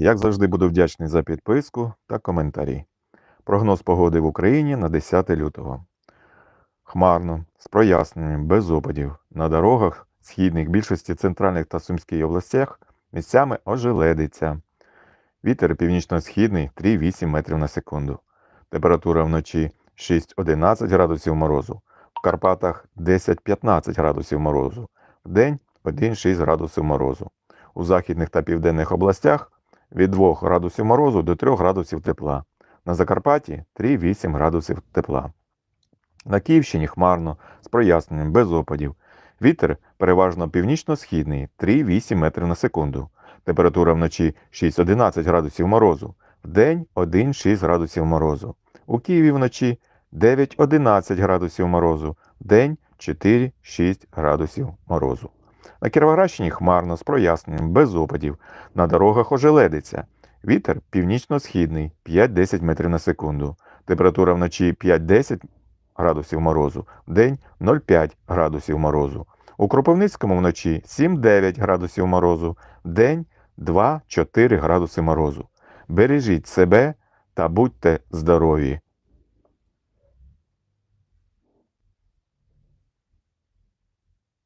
Як завжди, буду вдячний за підписку та коментарі. Прогноз погоди в Україні на 10 лютого. Хмарно, з проясненням, без опадів. На дорогах східних більшості центральних та Сумській областях місцями ожеледиться. Вітер північно-східний 3,8 метрів на секунду. Температура вночі 6-11 градусів морозу. В Карпатах 10-15 градусів морозу. Вдень 1-6 градусів морозу. У західних та південних областях від 2 градусів морозу до 3 градусів тепла. На Закарпатті 3-8 градусів тепла. На Київщині хмарно, з проясненням, без опадів. Вітер переважно північно-східний 3,8 метрів на секунду. Температура вночі 6-11 градусів морозу. Вдень 1-6 градусів морозу. У Києві вночі 9-11 градусів морозу. Вдень 4-6 градусів морозу. На Кіровоградщині хмарно, з проясненням, без опадів. На дорогах ожеледиться. Вітер північно-східний 5-10 метрів на секунду. Температура вночі 5-10 градусів морозу, вдень 0,5 градусів морозу. У Кропивницькому вночі 7-9 градусів морозу, вдень 2-4 градуси морозу. Бережіть себе та будьте здорові!